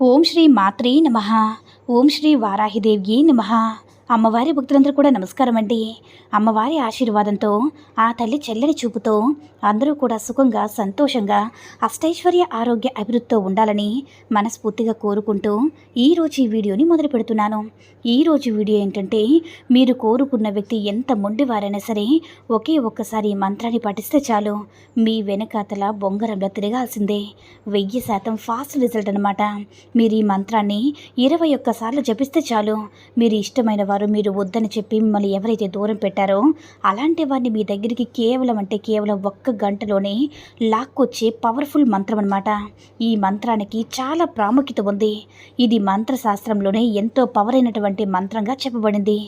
ఓం శ్రీ మాత్రే నమ ఓం శ్రీ వారాహిదేవ్యే నమ అమ్మవారి భక్తులందరూ కూడా నమస్కారం అండి అమ్మవారి ఆశీర్వాదంతో ఆ తల్లి చెల్లని చూపుతో అందరూ కూడా సుఖంగా సంతోషంగా అష్టైశ్వర్య ఆరోగ్య అభివృద్ధితో ఉండాలని మనస్ఫూర్తిగా కోరుకుంటూ ఈరోజు ఈ వీడియోని మొదలు పెడుతున్నాను. ఈరోజు వీడియో ఏంటంటే మీరు కోరుకున్న వ్యక్తి ఎంత మొండివారైనా సరే ఒకే ఒక్కసారి మంత్రాన్ని పఠిస్తే చాలు. మీ వెనకాతల బొంగరంలో తిరగాల్సిందే. వెయ్యి శాతం ఫాస్ట్ రిజల్ట్ అనమాట మీరు ఈ మంత్రాన్ని ఇరవై ఒక్కసార్లు జపిస్తే చాలు. మీరు ఇష్టమైన వారు మీరు వద్దని చెప్పి మిమ్మల్ని ఎవరైతే దూరం పెట్టారో అలాంటి వారిని మీ దగ్గరికి కేవలం అంటే కేవలం ఒక్క గంటలోనే లాక్కొచ్చే పవర్ఫుల్ మంత్రం అనమాట ఈ మంత్రానికి చాలా ప్రాముఖ్యత ఉంది. ఇది మంత్రశాస్త్రంలోనే ఎంతో పవర్ అయినటువంటి మంత్రంగా చెప్పబడింది.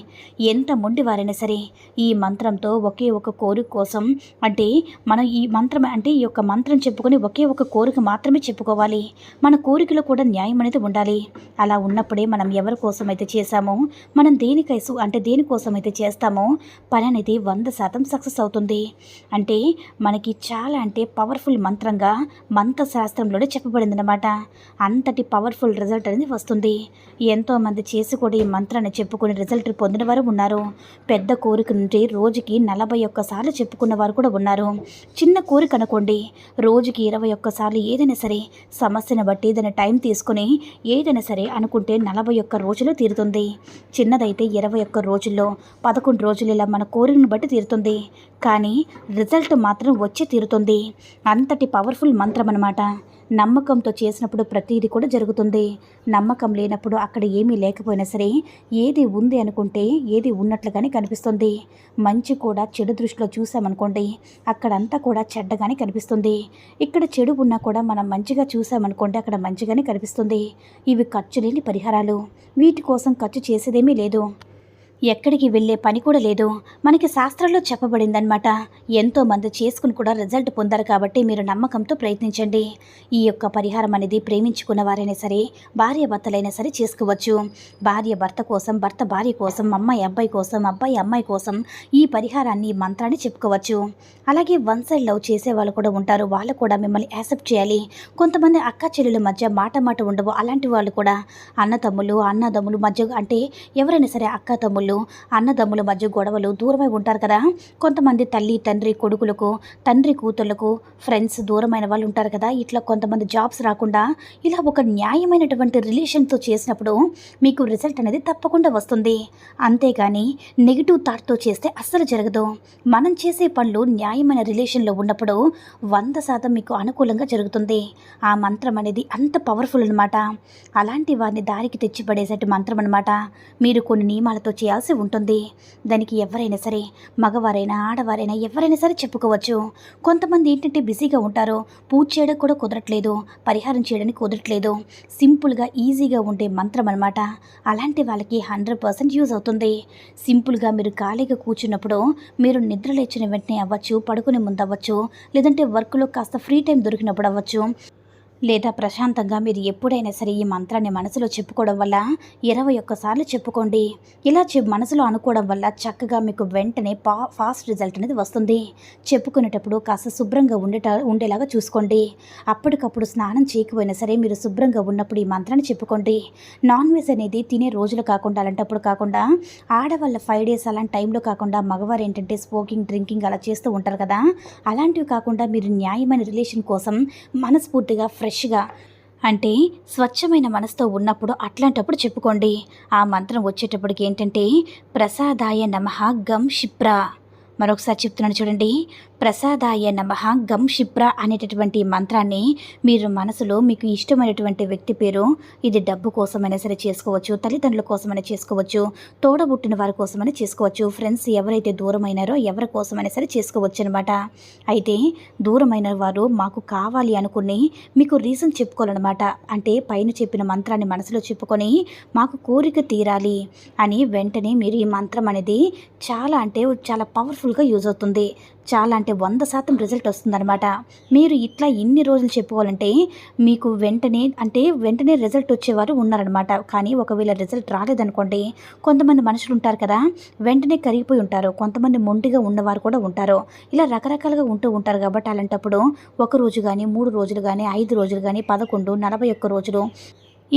ఎంత మొండివారైనా సరే ఈ మంత్రంతో ఒకే ఒక కోరిక కోసం అంటే మనం ఈ మంత్రం అంటే ఈ యొక్క మంత్రం చెప్పుకొని ఒకే ఒక కోరిక మాత్రమే చెప్పుకోవాలి. మన కోరికలో కూడా న్యాయం అనేది ఉండాలి. అలా ఉన్నప్పుడే మనం ఎవరి కోసం అయితే చేశామో మనం దేని దేనికైసు అంటే దేనికోసం అయితే చేస్తామో పని అనేది వంద శాతం సక్సెస్ అవుతుంది. అంటే మనకి చాలా అంటే పవర్ఫుల్ మంత్రంగా మంత్రశాస్త్రంలోనే చెప్పబడింది అనమాట అంతటి పవర్ఫుల్ రిజల్ట్ అనేది వస్తుంది. ఎంతోమంది చేసి కూడా ఈ మంత్రాన్ని చెప్పుకుని రిజల్ట్ పొందిన వారు ఉన్నారు. పెద్ద కోరిక నుండి రోజుకి నలభై ఒక్కసార్లు చెప్పుకున్న వారు కూడా ఉన్నారు. చిన్న కోరిక అనుకోండి. రోజుకి ఇరవై ఒక్కసార్లు ఏదైనా సరే సమస్యను బట్టి దాని టైం తీసుకుని ఏదైనా సరే అనుకుంటే నలభై ఒక్క రోజులు తీరుతుంది. చిన్నదైతే ఇరవై ఒక్క రోజుల్లో పదకొండు రోజులు ఇలా మన కోరికను బట్టి తీరుతుంది. కానీ రిజల్ట్ మాత్రం వచ్చి తీరుతుంది. అంతటి పవర్ఫుల్ మంత్రం అన్నమాట. నమ్మకంతో చేసినప్పుడు ప్రతిదీ కూడా జరుగుతుంది. నమ్మకం లేనప్పుడు అక్కడ ఏమీ లేకపోయినా సరే ఏది ఉంది అనుకుంటే ఏది ఉన్నట్లుగానే కనిపిస్తుంది. మంచి కూడా చెడు దృష్టిలో చూసామనుకోండి అక్కడంతా కూడా చెడ్డగానే కనిపిస్తుంది. ఇక్కడ చెడు ఉన్నా కూడా మనం మంచిగా చూసామనుకోండి అక్కడ మంచిగానే కనిపిస్తుంది. ఇవి ఖర్చు లేని పరిహారాలు. వీటి కోసం ఖర్చు చేసేదేమీ లేదు. ఎక్కడికి వెళ్ళే పని కూడా లేదు. మనకి శాస్త్రాల్లో చెప్పబడిందనమాట ఎంతోమంది చేసుకుని కూడా రిజల్ట్ పొందారు కాబట్టి మీరు నమ్మకంతో ప్రయత్నించండి. ఈ యొక్క పరిహారం అనేది ప్రేమించుకున్న వారైనా సరే భార్య భర్తలైనా సరే చేసుకోవచ్చు. భార్య భర్త కోసం భర్త భార్య కోసం అమ్మాయి అబ్బాయి కోసం అబ్బాయి అమ్మాయి కోసం ఈ పరిహారాన్ని మంత్రాన్ని చెప్పుకోవచ్చు. అలాగే వన్ సైడ్ లవ్ చేసే వాళ్ళు కూడా ఉంటారు. వాళ్ళు కూడా మిమ్మల్ని యాక్సెప్ట్ చేయాలి. కొంతమంది అక్క చెల్లెల మధ్య మాట మాట ఉండవు. అలాంటి వాళ్ళు కూడా అన్నతమ్ములు అన్నదమ్ములు మధ్య అంటే ఎవరైనా సరే అక్క తమ్ముళ్ళు అన్నదమ్ముల మధ్య గొడవలు దూరమై ఉంటారు కదా. కొంతమంది తల్లి తండ్రి కొడుకులకు తండ్రి కూతుర్లకు ఫ్రెండ్స్ దూరమైన వాళ్ళు ఉంటారు కదా. ఇట్లా కొంతమంది జాబ్స్ రాకుండా ఇలా ఒక న్యాయమైనటువంటి రిలేషన్తో చేసినప్పుడు మీకు రిజల్ట్ అనేది తప్పకుండా వస్తుంది. అంతేగాని నెగిటివ్ థాట్తో చేస్తే అస్సలు జరగదు. మనం చేసే పనులు న్యాయమైన రిలేషన్లో ఉన్నప్పుడు వంద శాతం మీకు అనుకూలంగా జరుగుతుంది. ఆ మంత్రం అనేది అంత పవర్ఫుల్ అనమాట అలాంటి వారిని దారికి తెచ్చిపడేసేటి మంత్రం అనమాట మీరు కొన్ని నియమాలతో చేయాల్సి ఉంటుంది. దానికి ఎవరైనా సరే మగవారైనా ఆడవారైనా ఎవరైనా సరే చెప్పుకోవచ్చు. కొంతమంది ఏంటంటే బిజీగా ఉంటారు పూజ చేయడం కూడా కుదరట్లేదు పరిహారం చేయడానికి కుదరట్లేదు. సింపుల్గా ఈజీగా ఉండే మంత్రం అనమాట అలాంటి వాళ్ళకి హండ్రెడ్ పర్సెంట్ యూజ్ అవుతుంది. సింపుల్గా మీరు ఖాళీగా కూర్చున్నప్పుడు మీరు నిద్ర లేచిన వెంటనే అవ్వచ్చు పడుకునే ముందు అవ్వచ్చు లేదంటే వర్క్లో కాస్త ఫ్రీ టైం దొరికినప్పుడు అవ్వచ్చు. లేదా ప్రశాంతంగా మీరు ఎప్పుడైనా సరే ఈ మంత్రాన్ని మనసులో చెప్పుకోవడం వల్ల ఇరవై ఒక్కసార్లు చెప్పుకోండి. ఇలా చెప్ మనసులో అనుకోవడం వల్ల చక్కగా మీకు వెంటనే పా ఫాస్ట్ రిజల్ట్ అనేది వస్తుంది. చెప్పుకునేటప్పుడు కాస్త శుభ్రంగా ఉండేట ఉండేలాగా చూసుకోండి. అప్పటికప్పుడు స్నానం చేయకపోయినా సరే మీరు శుభ్రంగా ఉన్నప్పుడు ఈ మంత్రాన్ని చెప్పుకోండి. నాన్ వెజ్ అనేది తినే రోజులు కాకుండా అలాంటప్పుడు కాకుండా ఆడవాళ్ళ ఫైవ్ డేస్ అలాంటి టైంలో కాకుండా మగవారు ఏంటంటే స్మోకింగ్ డ్రింకింగ్ అలా చేస్తూ ఉంటారు కదా. అలాంటివి కాకుండా మీరు న్యాయమైన రిలేషన్ కోసం మనస్ఫూర్తిగా ఫ్రెష్గా. అంటే స్వచ్ఛమైన మనసుతో ఉన్నప్పుడు అట్లాంటప్పుడు చెప్పుకోండి. ఆ మంత్రం వచ్చేటప్పటికి ఏంటంటే ప్రసాదాయ నమః గం క్షిప్ర. మరొకసారి చెప్తున్నాను చూడండి. ప్రసాదాయ నమ గం శిప్ర అనేటటువంటి మంత్రాన్ని మీరు మనసులో మీకు ఇష్టమైనటువంటి వ్యక్తి పేరు ఇది డబ్బు కోసమైనా సరే చేసుకోవచ్చు తల్లిదండ్రుల కోసమైనా చేసుకోవచ్చు తోడబుట్టిన వారి కోసమైనా చేసుకోవచ్చు ఫ్రెండ్స్ ఎవరైతే దూరమైనారో ఎవరి కోసమైనా సరే చేసుకోవచ్చు అనమాట అయితే దూరమైన వారు మాకు కావాలి అనుకుని మీకు రీజన్ చెప్పుకోవాలన్నమాట. అంటే పైన చెప్పిన మంత్రాన్ని మనసులో చెప్పుకొని మాకు కోరిక తీరాలి అని వెంటనే మీరు ఈ మంత్రం అనేది చాలా అంటే చాలా పవర్ఫుల్గా యూజ్ అవుతుంది. చాలా అంటే వంద శాతం రిజల్ట్ వస్తుందన్నమాట. మీరు ఇట్లా ఇన్ని రోజులు చెప్పుకోవాలంటే మీకు వెంటనే అంటే వెంటనే రిజల్ట్ వచ్చేవారు ఉన్నారనమాట కానీ ఒకవేళ రిజల్ట్ రాలేదనుకోండి కొంతమంది మనుషులు ఉంటారు కదా వెంటనే కరిగిపోయి ఉంటారు. కొంతమంది మొండిగా ఉన్నవారు కూడా ఉంటారు. ఇలా రకరకాలుగా ఉంటూ ఉంటారు కాబట్టి అలాంటప్పుడు ఒక రోజు కానీ మూడు రోజులు కానీ ఐదు రోజులు కానీ పదకొండు నలభై ఒక్క రోజులు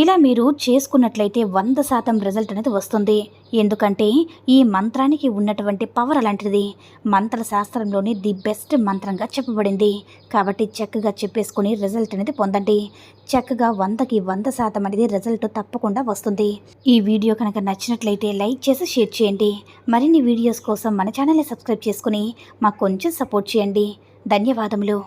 ఇలా మీరు చేసుకున్నట్లయితే వంద శాతం రిజల్ట్ అనేది వస్తుంది. ఎందుకంటే ఈ మంత్రానికి ఉన్నటువంటి పవర్ అలాంటిది. మంత్ర శాస్త్రంలోని ది బెస్ట్ మంత్రంగా చెప్పబడింది. కాబట్టి చక్కగా చెప్పేసుకొని రిజల్ట్ అనేది పొందండి. చక్కగా వందకి వంద శాతం అనేది రిజల్ట్ తప్పకుండా వస్తుంది. ఈ వీడియో కనుక నచ్చినట్లయితే లైక్ చేసి షేర్ చేయండి. మరిన్ని వీడియోస్ కోసం మన ఛానల్ని సబ్స్క్రైబ్ చేసుకుని మాకు కొంచెం సపోర్ట్ చేయండి. ధన్యవాదములు.